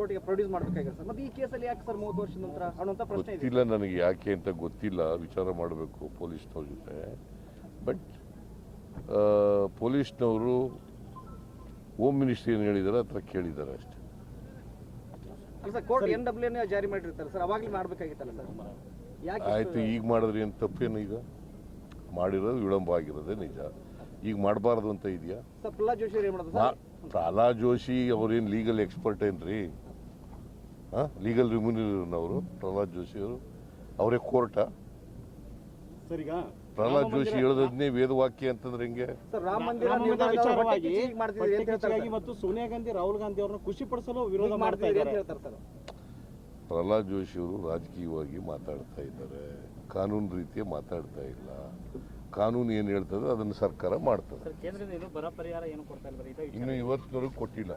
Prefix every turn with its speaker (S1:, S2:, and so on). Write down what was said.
S1: ಕೋರ್ಟ್ಗೆ ಪ್ರೊಡ್ಯೂಸ್ ಮಾಡಬೇಕಾಗಿದೆ ಸರ್. ಮತ್ತೆ ಈ ಕೇಸಲ್ಲಿ ಯಾಕೆ ಸರ್ ಮೂವತ್ತು ವರ್ಷದ ನಂತರ ಅನ್ನುವಂಥ ಪ್ರಶ್ನೆ ಇದೆ?
S2: ಗೊತ್ತಿಲ್ಲ ನನಗೆ ಯಾಕೆ ಅಂತ ಗೊತ್ತಿಲ್ಲ. ವಿಚಾರ ಮಾಡಬೇಕು ಪೊಲೀಸ್ನವ್ರ ಜೊತೆ. ಬಟ್ ಪೊಲೀಸ್ನವರು ಹೋಮ್ ಮಿನಿಸ್ಟ್ರಿ ಏನು ಹೇಳಿದ್ದಾರೆ ಥರ ಕೇಳಿದ್ದಾರೆ ಅಷ್ಟೇ.
S1: ಅಲ್ಲ ಸರ್ ಕೋರ್ಟ್ ಎನ್ ಡಬ್ಲ್ಯೂ ಜಾರಿ ಮಾಡಿರ್ತಾರೆ ಸರ್. ಅವಾಗಲೇ ಮಾಡಬೇಕಾಗಿತ್ತಲ್ಲ ಸರ್? ಯಾಕೆ
S2: ಆಯಿತು ಈಗ ಮಾಡಿದ್ರೆ ಏನು ತಪ್ಪೇನು ಈಗ? ಮಾಡಿರೋದು ವಿಳಂಬ ಆಗಿರೋದೇ ನಿಜ. ಈಗ ಮಾಡಬಾರ್ದು ಅಂತ ಇದೆಯಾ?
S1: ಸರ್ ಪ್ರಹ್ಲಾದ್ ಜೋಶಿ ಅವ್ರು ಏನ್ ಮಾಡೋದು ಸರ್?
S2: ಪ್ರಹ್ಲಾದ್ ಜೋಶಿ ಅವ್ರೇನು ಲೀಗಲ್ ಎಕ್ಸ್ಪರ್ಟ್ ಏನ್ರಿ? ಲೀಗಲ್ ರಿಮ್ಯೂನರ್ ಪ್ರಹ್ಲಾದ್ ಜೋಶಿ ಅವರು. ಅವರೇ ಕೋರ್ಟ.
S3: ಸರ್ ಈಗ
S2: ಪ್ರಹ್ಲಾದ್ ಜೋಶಿ ಹೇಳೋದನ್ನೇ ವೇದವಾಕ್ಯ ಅಂತಂದ್ರೆ ಹೆಂಗೆ?
S3: ಮತ್ತು ಸೋನಿಯಾ ಗಾಂಧಿ ರಾಹುಲ್ ಗಾಂಧಿ ಅವ್ರನ್ನ ಖುಷಿ ಪಡಿಸಲು ವಿರೋಧ ಮಾಡ್ತಾ ಇದ್ದಾರೆ.
S2: ಪ್ರಹ್ಲಾದ್ ಜೋಶಿ ಅವರು ರಾಜಕೀಯವಾಗಿ ಮಾತಾಡ್ತಾ ಇದ್ದಾರೆ. ಕಾನೂನು ರೀತಿಯ ಮಾತಾಡ್ತಾ ಇಲ್ಲ. ಕಾನೂನು ಏನು ಹೇಳ್ತದೆ ಅದನ್ನು ಸರ್ಕಾರ ಮಾಡ್ತದೆ. ಇನ್ನು ಇವತ್ತಿನವರೆಗೂ ಕೊಟ್ಟಿಲ್ಲ.